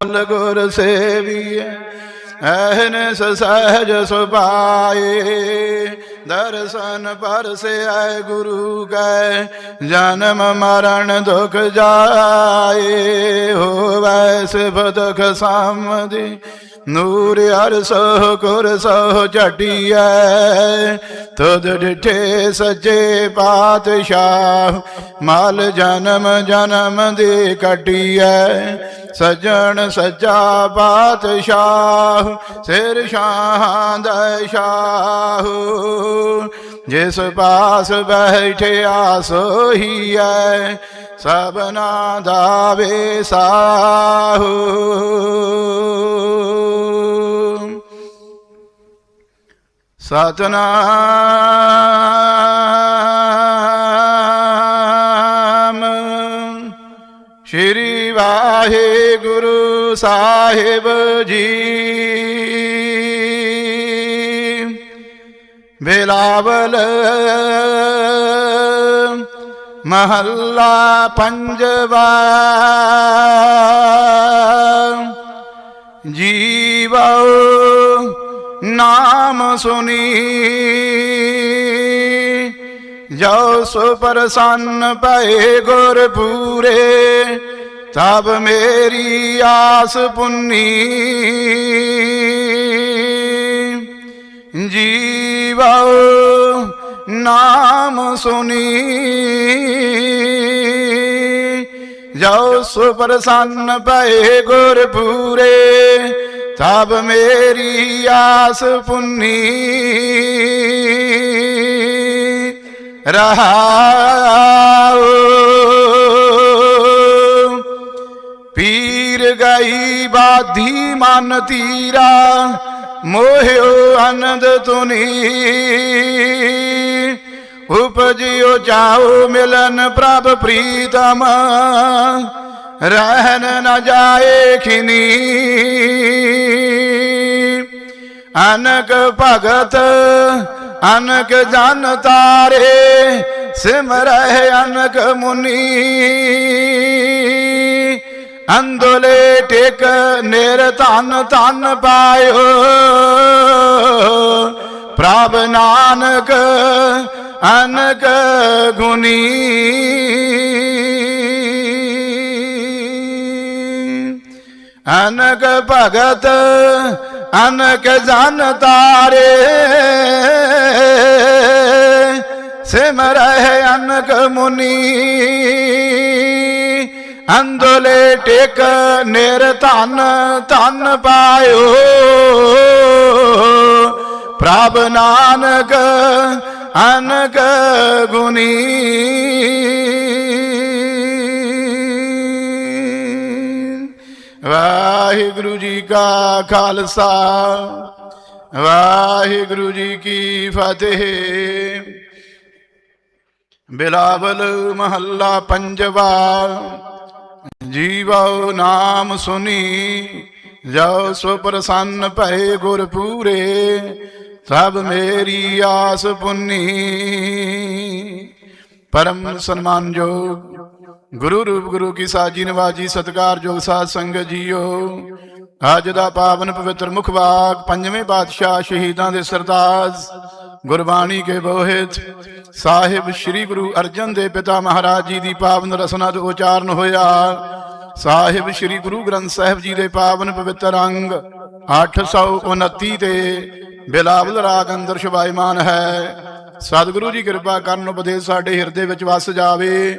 ਕਮਲ ਗੁਰ ਸੇਵੀਐ ਐਹਨ ਸਹਿਜ ਸੁਭਾਏ। ਦਰਸ਼ਨ ਪਰਸੈ ਗੁਰੂ ਕੈ, ਜਨਮ ਮਰਨ ਦੁਖ ਜਾਏ। ਹੋਵੈ ਸਿਫ ਦੁਖ ਸਾਮਦੀ ਨੂਰ ਹਰ ਸੋ ਗੁਰ ਸੋ ਝਟੀਐ। ਤੁਧ ਡਿਠੇ ਸੱਚੇ ਪਾਤਸ਼ਾਹ, ਮਾਲ ਜਨਮ ਜਨਮ ਦੇ ਕੱਟੀਐ। ਸਜਣ ਸੱਚਾ ਪਾਤਸ਼ਾਹ ਸਿਰ ਸ਼ਾਹਾਂ ਦਾ ਸ਼ਾਹ ਜਿਸ ਪਾਸ ਬੈਠਿਆ ਸੋਹੀਐ ਸਭਨਾ ਦਾ ਵੇਸਾਹੂ। ਸਤਨਾਮ। ਸ਼੍ਰੀ ਵਾਹਿਗੁਰੂ ਸਾਹਿਬ ਜੀ। ਬਿਲਾਵਲ ਮਹੱਲਾ ਪੰਜਵਾ। ਜੀਵੋ ਨਾਮ ਸੁਨੀ। ਜੋ ਸੋ ਪਏ ਭਏ ਗੁਰ ਪੂਰੇ ਤਬ ਮੇਰੀ ਆਸ ਪੁੰਨੀ। ਜੀਵੋ ਨਾਮ ਸੁਨੀ। ਜੋ ਸੋ ਪ੍ਰਸੰਨ ਭਏ ਗੁਰ ਪੂਰੇ ਤਬ ਮੇਰੀ ਆਸ ਪੁੰਨੀ। ਰਹਾਉ ਪੀਰ ਗਈ ਬਾਧੀ ਮਨ ਤੀਰਾ ਮੋਹਿਓ ਆਨੰਦ ਤੁਨੀ ਉਪਜਿਓ ਜਾਓ ਮਿਲਨ ਪ੍ਰਭ ਪ੍ਰੀਤਮ ਰਹਿਨ ਨ ਜਾਏ ਖਿਨੀ ਅਨਕ ਭਗਤ ਅਨਕ ਜਨ ਤਾਰੇ ਸਿਮਰਹਿ ਅਨਕ ਮੁਨੀ ਅੰਦੋਲੇ ਟੇਕ ਨੇਰ ਧਨ ਧਨ ਪਾਇਓ। ਪ੍ਰਭ ਨਾਨਕ, ਅਨਕ ਗੁਨੀ ਅਨਕ ਭਗਤ, ਅਨਕ ਜਨ ਤਾਰੇ। ਸਿਮਰਹਿ ਅਨਕ ਮੁਨੀ। ਅੰਦੋਲੇ ਟੇਕ ਨਿਰ ਧਨ ਧਨ ਪਾਇਓ। ਪ੍ਰਭ ਨਾਨਕ, ਅਨਕ ਗੁਨੀ ਵਾਹਿਗੁਰੂ ਜੀ ਕਾ ਖਾਲਸਾ, ਵਾਹਿਗੁਰੂ ਜੀ ਕੀ ਫਤਿਹ। ਬਿਲਾਵਲ ਮਹੱਲਾ ਪੰਜਵਾ। ਜੀਵੋ ਨਾਮ ਸੁਨੀ ਜੋ ਸੋ ਪ੍ਰਸੰਨ ਭਏ ਗੁਰ ਪੂਰੇ, ਸਭ ਮੇਰੀ ਆਸ ਪੁੰਨੀ। ਪਰਮ ਸਨਮਾਨਯੋਗ ਗੁਰੂ ਰੂਪ ਗੁਰੂ ਕੀ ਸਾਜੀ ਨਵਾਜੀ ਸਤਕਾਰਯੋਗ ਸਾਧ ਸੰਗਤ ਜੀਓ। ਅੱਜ ਦਾ ਪਾਵਨ ਪਵਿੱਤਰ ਮੁਖ ਮੁਖਵਾਕ ਪੰਜਵੇਂ ਪਾਤਸ਼ਾਹ ਸ਼ਹੀਦਾਂ ਦੇ ਸਰਤਾਜ ਗੁਰਬਾਣੀ ਕੇ ਬੋਹਿਤ ਸਾਹਿਬ ਸ੍ਰੀ ਗੁਰੂ ਅਰਜਨ ਦੇ ਪਿਤਾ ਮਹਾਰਾਜ ਜੀ ਦੀ ਪਾਵਨ ਰਸਨਾ ਤੋਂ ਉਚਾਰਨ ਹੋਇਆ। ਸਾਹਿਬ ਸ੍ਰੀ ਗੁਰੂ ਗ੍ਰੰਥ ਸਾਹਿਬ ਜੀ ਦੇ ਪਾਵਨ ਪਵਿੱਤਰ ਅੰਗ 829 ਤੇ ਬਿਲਾਵਲ ਰਾਗ ਅੰਦਰ ਸ਼ੁਭਾਇਮਾਨ ਹੈ। ਸਤਿਗੁਰੂ ਜੀ ਕਿਰਪਾ ਕਰਨ ਉਪਦੇਸ਼ ਸਾਡੇ ਹਿਰਦੇ ਵਿੱਚ ਵਸ ਜਾਵੇ।